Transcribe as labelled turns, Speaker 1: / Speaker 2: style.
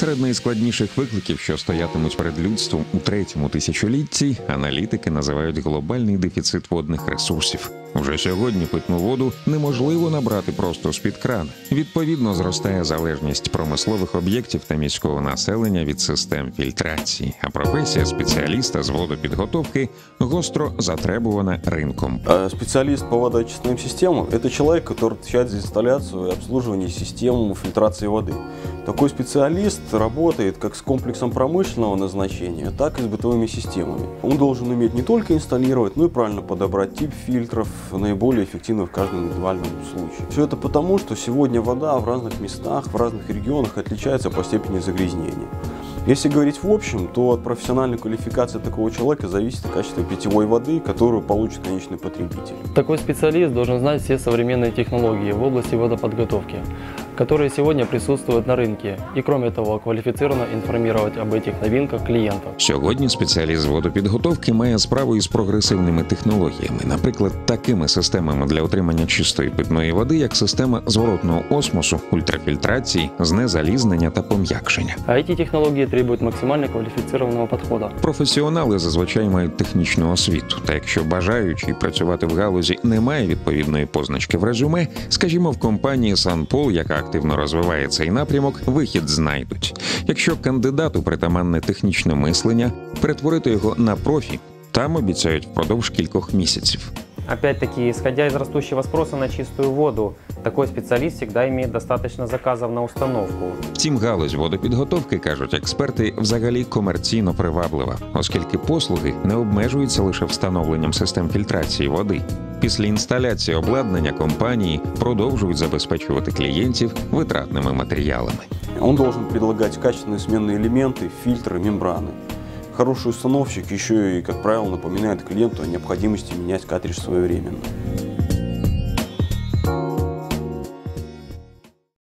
Speaker 1: Серед найскладніших викликів, що стоятимуть перед людством у третьому тисячолітті, аналітики називають глобальний дефіцит водних ресурсів. Уже сьогодні питну воду неможливо набрати просто з під крана. Відповідно, зростає залежність промислових об'єктів та міського населення від систем фільтрації. А професія спеціаліста з водопідготовки гостро затребувана ринком.
Speaker 2: А Специалист по водоочистным системам – это человек, который отвечает за инсталляцию и обслуживание систем фильтрации воды. Такой специалист работает как с комплексом промышленного назначения, так и с бытовыми системами. Он должен уметь не только инсталлировать, но и правильно подобрать тип фильтров, наиболее эффективно в каждом индивидуальном случае. Все это потому, что сегодня вода в разных местах, в разных регионах отличается по степени загрязнения. Если говорить в общем, то от профессиональной квалификации такого человека зависит качество питьевой воды, которую получит конечный потребитель.
Speaker 3: Такой специалист должен знать все современные технологии в области водоподготовки, которые сегодня присутствуют на рынке, и кроме того квалифицированно информировать об этих новинках клиентов.
Speaker 1: Сьогодні спеціаліст з водопідготовки має справу із прогресивними технологіями, наприклад, такими системами для отримання чистої питної води, як система зворотного осмосу, ультрафільтрації, знезалізнення та пом'якшення.
Speaker 3: А эти технологии требуют максимально квалифицированного подхода.
Speaker 1: Професіонали зазвичай мають технічну освіту. Та якщо бажаючий працювати в галузі не має відповідної позначки в резюме, скажімо, в компанії Санпол, яка активно розвиває цей напрямок, вихід знайдуть. Якщо кандидату притаманне технічне мислення, перетворити його на профі, там обіцяють впродовж кількох місяців.
Speaker 4: Опять-таки, исходя из растущего спроса на чистую воду, такой специалист всегда имеет достаточно заказов на установку.
Speaker 1: Втім, галузь водопідготовки кажуть експерти взагалі комерційно приваблива, оскільки послуги не обмежуються лише встановленням систем фільтрації води. Після інсталяції обладнання компанії продовжують забезпечувати клієнтів витратними матеріалами.
Speaker 2: Он должен предлагать качественные сменные элементы, фильтры, мембраны. Хороший установщик еще и, как правило, напоминает клиенту о необходимости менять картридж своевременно.